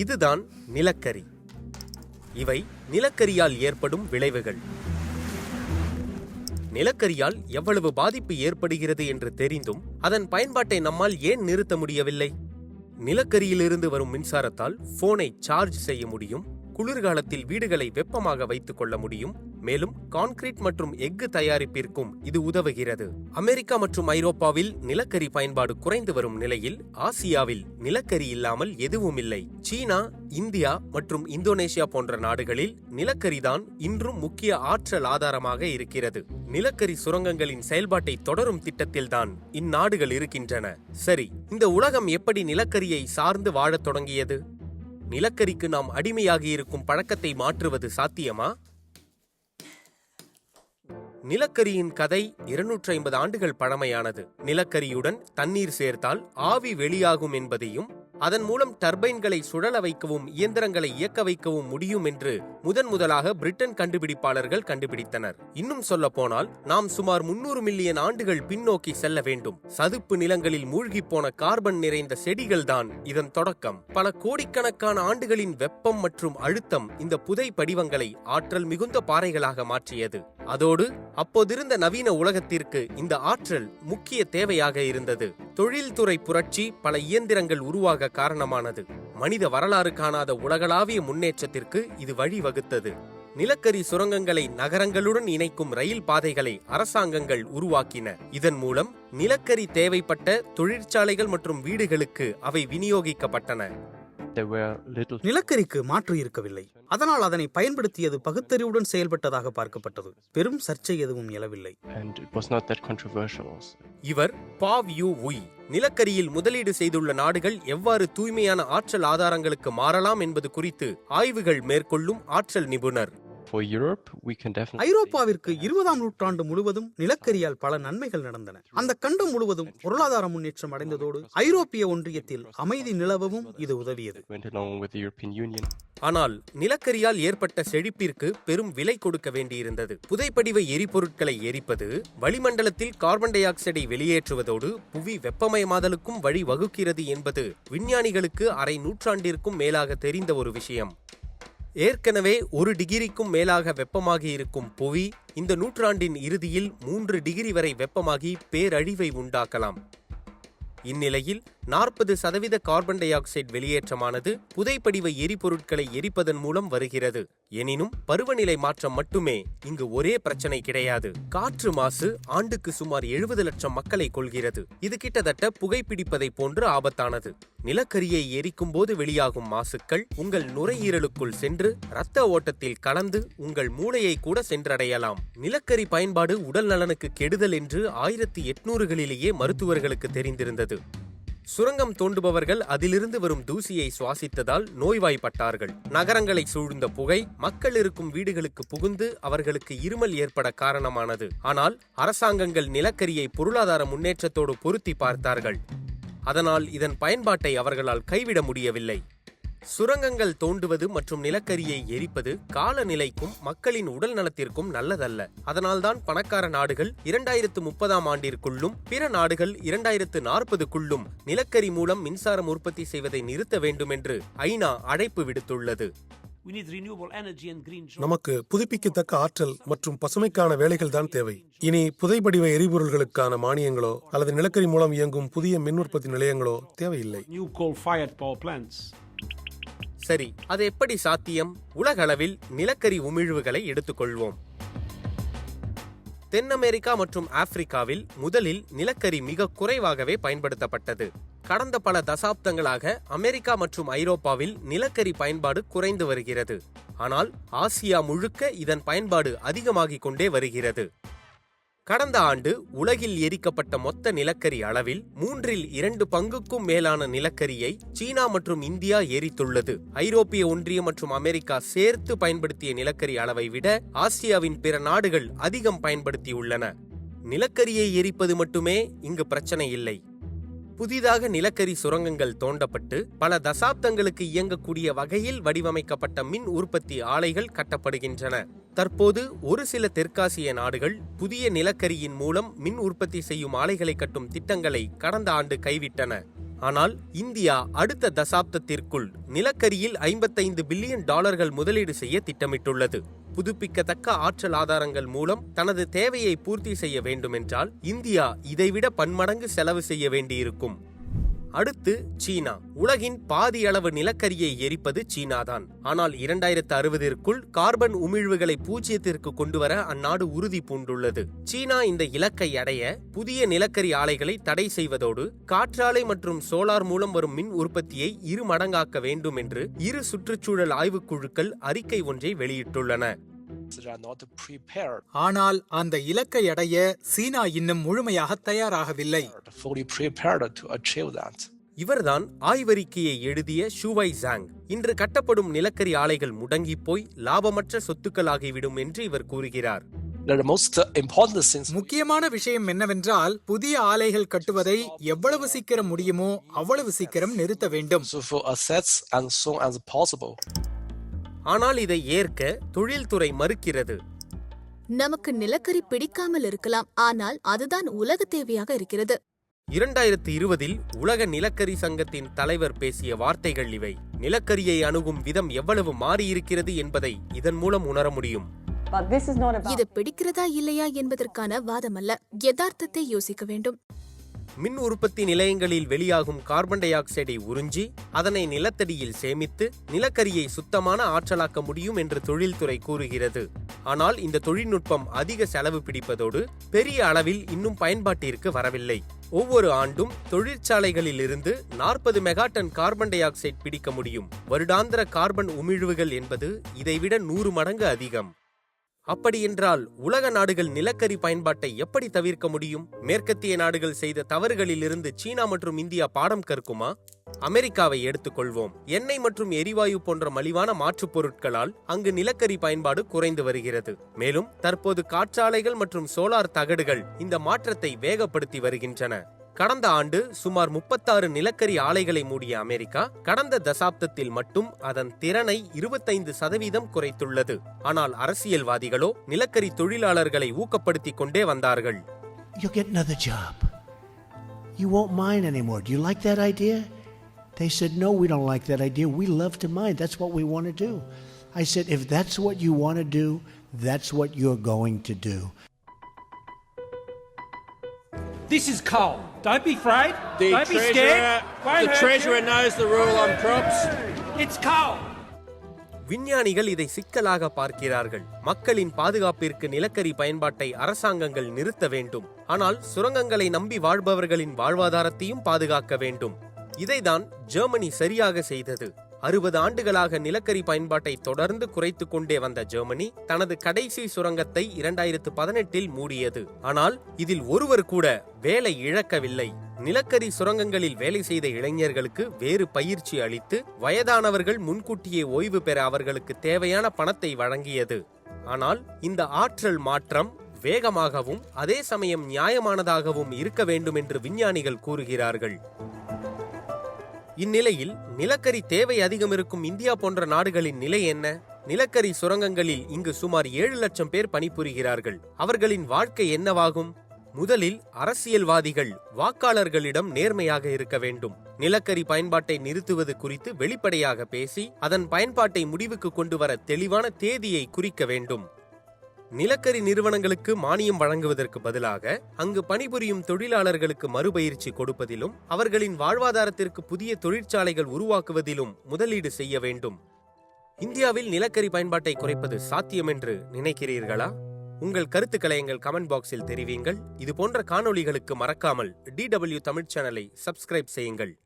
இதுதான் நிலக்கரி. இவை நிலக்கரியால் ஏற்படும் விளைவுகள். நிலக்கரியால் எவ்வளவு பாதிப்பு ஏற்படுகிறது என்று தெரிந்தும் அதன் பயன்பாட்டை நம்மால் ஏன் நிறுத்த முடியவில்லை? நிலக்கரியிலிருந்து வரும் மின்சாரத்தால் போனை சார்ஜ் செய்ய முடியும் குளிர்காலத்தில் வீடுகளை வெப்பமாக வைத்துக் கொள்ள முடியும். மேலும் கான்கிரீட் மற்றும் எஃகு தயாரிப்பிற்கும் இது உதவுகிறது. அமெரிக்கா மற்றும் ஐரோப்பாவில் நிலக்கரி பயன்பாடு குறைந்து வரும் நிலையில் ஆசியாவில் நிலக்கரி இல்லாமல் எதுவும் இல்லை. சீனா இந்தியா மற்றும் இந்தோனேஷியா போன்ற நாடுகளில் நிலக்கரிதான் இன்றும் முக்கிய ஆற்றல் ஆதாரமாக இருக்கிறது. நிலக்கரி சுரங்கங்களின் செயல்பாட்டை தொடரும் திட்டத்தில்தான் இந்நாடுகள் இருக்கின்றன. சரி இந்த உலகம் எப்படி நிலக்கரியை சார்ந்து வாழத் தொடங்கியது? நிலக்கரிக்கு நாம் அடிமையாகி இருக்கும் பழக்கத்தை மாற்றுவது சாத்தியமா? நிலக்கரியின் கதை இருநூற்றி ஐம்பது ஆண்டுகள் பழமையானது. நிலக்கரியுடன் தண்ணீர் சேர்த்தால் ஆவி வெளியாகும் என்பதையும் அதன் மூலம் டர்பைன்களை சுழல வைக்கவும் இயந்திரங்களை இயக்க வைக்கவும் முடியும் என்று முதன் முதலாக பிரிட்டன் கண்டுபிடிப்பாளர்கள் கண்டுபிடித்தனர். இன்னும் சொல்ல போனால் நாம் சுமார் முன்னூறு மில்லியன் ஆண்டுகள் பின்னோக்கி செல்ல வேண்டும். சதுப்பு நிலங்களில் மூழ்கி போன கார்பன் நிறைந்த செடிகள் தான் இதன் தொடக்கம். பல கோடிக்கணக்கான ஆண்டுகளின் வெப்பம் மற்றும் அழுத்தம் இந்த புதை படிவங்களை ஆற்றல் மிகுந்த பாறைகளாக மாற்றியது. அதோடு அப்போதிருந்த நவீன உலகத்திற்கு இந்த ஆற்றல் முக்கிய தேவையாக இருந்தது. தொழில்துறை புரட்சி பல இயந்திரங்கள் உருவாக காரணமானது. மனித வரலாறு காணாத உலகளாவிய முன்னேற்றத்திற்கு இது வழிவகுத்தது. நிலக்கரி சுரங்கங்களை நகரங்களுடன் இணைக்கும் ரயில் பாதைகளை அரசாங்கங்கள் உருவாக்கின. இதன் மூலம் நிலக்கரி தேவைப்பட்ட தொழிற்சாலைகள் மற்றும் வீடுகளுக்கு அவை விநியோகிக்கப்பட்டன. நிலக்கரிக்கு மாற்று இருக்கவில்லை. அதனால் அதனை பயன்படுத்தியது பகுத்தறிவுடன் செயல்பட்டதாக பார்க்கப்பட்டது. பெரும் சர்ச்சை எதுவும் எழவில்லை. இவர் பாவ் யூ உய். நிலக்கரியில் முதலீடு செய்துள்ள நாடுகள் எவ்வாறு தூய்மையான ஆற்றல் ஆதாரங்களுக்கு மாறலாம் என்பது குறித்து ஆய்வுகள் மேற்கொள்ளும் ஆற்றல் நிபுணர். For Europe, we can definitely ஐரோப்பாவிற்கு இருபதாம் நூற்றாண்டு முழுவதும் நிலக்கரியால் பல நன்மைகள் நடந்தன. அந்த கண்டம் முழுவதும் பொருளாதார முன்னேற்றம் அடைந்ததோடு ஐரோப்பிய ஒன்றியத்தில் அமைதி நிலவவும் இது உதவியது. ஆனால் நிலக்கரியால் ஏற்பட்ட செழிப்பிற்கு பெரும் விலை கொடுக்க வேண்டியிருந்தது. புதைப்படிவ எரிபொருட்களை எரிப்பது வளிமண்டலத்தில் கார்பன் டை ஆக்சைடை வெளியேற்றுவதோடு புவி வெப்பமயமாதலுக்கும் வழி வகுக்கிறது என்பது விஞ்ஞானிகளுக்கு அரை நூற்றாண்டிற்கும் மேலாக தெரிந்த ஒரு விஷயம். ஏற்கனவே ஒரு டிகிரிக்கும் மேலாக வெப்பமாகி இருக்கும் புவி இந்த நூற்றாண்டின் இறுதியில் மூன்று டிகிரி வரை வெப்பமாகி பேரழிவை உண்டாக்கலாம். இந்நிலையில் நாற்பது சதவீத கார்பன் டை ஆக்சைடு வெளியேற்றமானது புதைப்படிவ எரிபொருட்களை எரிப்பதன் மூலம் வருகிறது. எனினும் பருவநிலை மாற்றம் மட்டுமே இங்கு ஒரே பிரச்சனை கிடையாது. காற்று மாசு ஆண்டுக்கு சுமார் எழுபது லட்சம் மக்களை கொள்கிறது இது கிட்டத்தட்ட புகைப்பிடிப்பதை போன்று ஆபத்தானது. நிலக்கரியை எரிக்கும் போது வெளியாகும் மாசுக்கள் உங்கள் நுரையீரலுக்குள் சென்று இரத்த ஓட்டத்தில் கலந்து உங்கள் மூளையை கூட சென்றடையலாம். நிலக்கரி பயன்பாடு உடல் நலனுக்கு கெடுதல் என்று ஆயிரத்தி எட்நூறுகளிலேயே மருத்துவர்களுக்கு தெரிந்திருந்தது. சுரங்கம் தோண்டுபவர்கள் அதிலிருந்து வரும் தூசியை சுவாசித்ததால் நோய்வாய்ப்பட்டார்கள். நகரங்களை சூழ்ந்த புகை மக்கள் இருக்கும் வீடுகளுக்கு புகுந்து அவர்களுக்கு இருமல் ஏற்பட காரணமானது. ஆனால் அரசாங்கங்கள் நிலக்கரியை பொருளாதார முன்னேற்றத்தோடு பொருத்தி பார்த்தார்கள். அதனால் இதன் பயன்பாட்டை அவர்களால் கைவிட முடியவில்லை. சுரங்கங்கள் தோண்டுவது மற்றும் நிலக்கரியை எரிப்பது காலநிலைக்கும் மக்களின் உடல் நலத்திற்கும் நல்லதல்ல. அதனால்தான் பணக்கார நாடுகள் இரண்டாயிரத்து முப்பதாம் ஆண்டிற்குள்ளும் பிற நாடுகள் இரண்டாயிரத்து நாற்பதுக்குள்ளும் நிலக்கரி மூலம் மின்சாரம் உற்பத்தி செய்வதை நிறுத்த வேண்டும் என்று ஐநா அழைப்பு விடுத்துள்ளது. நமக்கு புதுப்பிக்கத்தக்க ஆற்றல் மற்றும் பசுமைக்கான வேலைகள் தான் தேவை. இனி புதைப்படிவ எரிபொருள்களுக்கான மானியங்களோ அல்லது நிலக்கரி மூலம் இயங்கும் புதிய மின் உற்பத்தி நிலையங்களோ தேவையில்லை. சரி அது எப்படி சாத்தியம்? உலகளவில் நிலக்கரி உமிழ்வுகளை எடுத்துக்கொள்வோம். தென் அமெரிக்கா மற்றும் ஆப்பிரிக்காவில் முதலில் நிலக்கரி மிக குறைவாகவே பயன்படுத்தப்பட்டது. கடந்த பல தசாப்தங்களாக அமெரிக்கா மற்றும் ஐரோப்பாவில் நிலக்கரி பயன்பாடு குறைந்து வருகிறது. ஆனால் ஆசியா முழுக்க இதன் பயன்பாடு அதிகமாகிக் கொண்டே வருகிறது. கடந்த ஆண்டு உலகில் எரிக்கப்பட்ட மொத்த நிலக்கரி அளவில் மூன்றில் இரண்டு பங்குக்கும் மேலான நிலக்கரியை சீனா மற்றும் இந்தியா எரித்துள்ளது ஐரோப்பிய ஒன்றியம் மற்றும் அமெரிக்கா சேர்த்து பயன்படுத்திய நிலக்கரி அளவை விட ஆசியாவின் பிற நாடுகள் அதிகம் பயன்படுத்தியுள்ளன. நிலக்கரியை எரிப்பது மட்டுமே இங்கு பிரச்சனை இல்லை. புதிதாக நிலக்கரி சுரங்கங்கள் தோண்டப்பட்டு பல தசாப்தங்களுக்கு இயங்கக்கூடிய வகையில் வடிவமைக்கப்பட்ட மின் உற்பத்தி ஆலைகள் கட்டப்படுகின்றன. தற்போது ஒரு சில தெற்காசிய நாடுகள் புதிய நிலக்கரியின் மூலம் மின் உற்பத்தி செய்யும் ஆலைகளை கட்டும் திட்டங்களை கடந்த ஆண்டு கைவிட்டன. ஆனால் இந்தியா அடுத்த தசாப்தத்திற்குள் நிலக்கரியில் ஐம்பத்தைந்து பில்லியன் டாலர்கள் முதலீடு செய்ய திட்டமிட்டுள்ளது. புதுப்பிக்கத்தக்க ஆற்றல் ஆதாரங்கள் மூலம் தனது தேவையை பூர்த்தி செய்ய வேண்டுமென்றால் இந்தியா இதைவிட பன்மடங்கு செலவு செய்ய வேண்டியிருக்கும். அடுத்து சீனா. உலகின் பாதி அளவு நிலக்கரியை எரிப்பது சீனாதான். ஆனால் இரண்டாயிரத்து அறுபதிற்குள் கார்பன் உமிழ்வுகளை பூஜ்ஜியத்திற்கு கொண்டுவர அந்நாடு உறுதி பூண்டுள்ளது. சீனா இந்த இலக்கை அடைய புதிய நிலக்கரி ஆலைகளை தடை செய்வதோடு காற்றாலை மற்றும் சோலார் மூலம் வரும் மின் உற்பத்தியை இரு மடங்காக்க வேண்டும் என்று இரு சுற்றுச்சூழல் ஆய்வுக் குழுக்கள் அறிக்கை ஒன்றை வெளியிட்டுள்ளன. They are not prepared, ஆனால் அந்த இலக்கை அடைய சீனா இன்னும் முழுமையாக தயாராகவில்லை. Fully prepared to achieve that. இவர்தான் ஆய்வறிக்கையை எழுதிய ஷூவை ஜாங். இன்று கட்டப்படும் நிலக்கரி ஆலைகள் முடங்கிப் போய் லாபமற்ற சொத்துக்களாகிவிடும் என்று இவர் கூறுகிறார். The most important things முக்கியமான விஷயம் என்னவென்றால் புதிய ஆலைகள் கட்டுவதை எவ்வளவு சீக்கிரம் முடியுமோ அவ்வளவு சீக்கிரம் நிறுத்த வேண்டும். ஆனால் இதை ஏற்க தொழில்துறை மறுக்கிறது. நமக்கு நிலக்கரி பிடிக்காமல் இருக்கலாம் ஆனால் அதுதான் உலக தேவையாக இருக்கிறது. இரண்டாயிரத்து இருபதில் உலக நிலக்கரி சங்கத்தின் தலைவர் பேசிய வார்த்தைகள் இவை. நிலக்கரியை அணுகும் விதம் எவ்வளவு மாறியிருக்கிறது என்பதை இதன் மூலம் உணர முடியும். இது பிடிக்கிறதா இல்லையா என்பதற்கான வாதமல்ல. யதார்த்தத்தை யோசிக்க வேண்டும். மின் உற்பத்தி நிலையங்களில் வெளியாகும் கார்பன் டை ஆக்சைடை உறிஞ்சி அதனை நிலத்தடியில் சேமித்து நிலக்கரியை சுத்தமான ஆற்றலாக்க முடியும் என்று தொழில்துறை கூறுகிறது. ஆனால் இந்த தொழில்நுட்பம் அதிக செலவு பிடிப்பதோடு பெரிய அளவில் இன்னும் பயன்பாட்டிற்கு வரவில்லை. ஒவ்வொரு ஆண்டும் தொழிற்சாலைகளில் இருந்து நாற்பது மெகாடன் கார்பன் டை ஆக்சைடு பிடிக்க முடியும். வருடாந்திர கார்பன் உமிழ்வுகள் என்பது இதைவிட நூறு மடங்கு அதிகம். அப்படியென்றால் உலக நாடுகள் நிலக்கரி பயன்பாட்டை எப்படி தவிர்க்க முடியும்? மேற்கத்திய நாடுகள் செய்த தவறுகளிலிருந்து சீனா மற்றும் இந்தியா பாடம் கற்குமா? அமெரிக்காவை எடுத்துக்கொள்வோம். எண்ணெய் மற்றும் எரிவாயு போன்ற மலிவான மாற்றுப் பொருட்களால் அங்கு நிலக்கரி பயன்பாடு குறைந்து வருகிறது. மேலும் தற்போது காற்றாலைகள் மற்றும் சோலார் தகடுகள் இந்த மாற்றத்தை வேகப்படுத்தி வருகின்றன. கடந்த ஆண்டு சுமார் முப்பத்தாறு நிலக்கரி ஆலைகளை மூடிய அமெரிக்கா கடந்த தசாப்தத்தில் மட்டும் அதன் திறனை இருபத்தைந்து சதவீதம் குறைத்துள்ளது ஆனால் அரசியல்வாதிகளோ நிலக்கரி தொழிலாளர்களை ஊக்கப்படுத்திக் கொண்டே வந்தார்கள் You'll get another job. You won't mine anymore. Do you like that idea? They said, No, we don't like that idea. We love to mine. That's what we want to do. I said, If that's what you want to do, that's what you're going to do. This is coal. Don't be afraid. The Don't be scared. Won't the treasurer you. knows the rule on crops. It's coal. விஞ்ஞானிகள் இதை சிக்கலாக பார்க்கிறார்கள் மக்களின் பாதுகாப்பிற்கு நிலக்கரி பயன்பாட்டை அரசாங்கங்கள் நிறுத்த வேண்டும் ஆனால் சுரங்கங்களை நம்பி வாழ்பவர்களின் வாழ்வாதாரத்தையும் பாதுகாக்க வேண்டும் இதைதான் ஜெர்மனி சரியாக செய்தது அறுபது ஆண்டுகளாக நிலக்கரி பயன்பாட்டை தொடர்ந்து குறைத்து கொண்டே வந்த ஜெர்மனி தனது கடைசி சுரங்கத்தை இரண்டாயிரத்து பதினெட்டில் மூடியது. ஆனால் இதில் ஒருவர் கூட வேலை இழக்கவில்லை. நிலக்கரி சுரங்கங்களில் வேலை செய்த இளைஞர்களுக்கு வேறு பயிற்சி அளித்து வயதானவர்கள் முன்கூட்டியே ஓய்வு பெற அவர்களுக்கு தேவையான பணத்தை வழங்கியது. ஆனால் இந்த ஆற்றல் மாற்றம் வேகமாகவும் அதே சமயம் நியாயமானதாகவும் இருக்க வேண்டும் என்று விஞ்ஞானிகள் கூறுகிறார்கள். இந்நிலையில் நிலக்கரி தேவை அதிகம் இருக்கும் இந்தியா போன்ற நாடுகளின் நிலை என்ன? நிலக்கரி சுரங்கங்களில் இங்கு சுமார் ஏழு லட்சம் பேர் பணிபுரிகிறார்கள். அவர்களின் வாழ்க்கை என்னவாகும்? முதலில் அரசியல்வாதிகள் வாக்காளர்களிடம் நேர்மையாக இருக்க வேண்டும். நிலக்கரி பயன்பாட்டை நிறுத்துவது குறித்து வெளிப்படையாக பேசி அதன் பயன்பாட்டை முடிவுக்கு கொண்டு வர தெளிவான தேதியை குறிக்க வேண்டும். நிலக்கரி நிறுவனங்களுக்கு மானியம் வழங்குவதற்கு பதிலாக அங்கு பணிபுரியும் தொழிலாளர்களுக்கு மறுபயிற்சி கொடுப்பதிலும் அவர்களின் வாழ்வாதாரத்திற்கு புதிய தொழிற்சாலைகள் உருவாக்குவதிலும் முதலீடு செய்ய வேண்டும். இந்தியாவில் நிலக்கரி பயன்பாட்டை குறைப்பது சாத்தியம் என்று நினைக்கிறீர்களா? உங்கள் கருத்துக்களை எங்கள் கமெண்ட் பாக்ஸில் தெரிவியுங்கள் இது போன்ற காணொளிகளுக்கு மறக்காமல் டிடபிள்யூ தமிழ் சேனலை சப்ஸ்கிரைப் செய்யுங்கள்.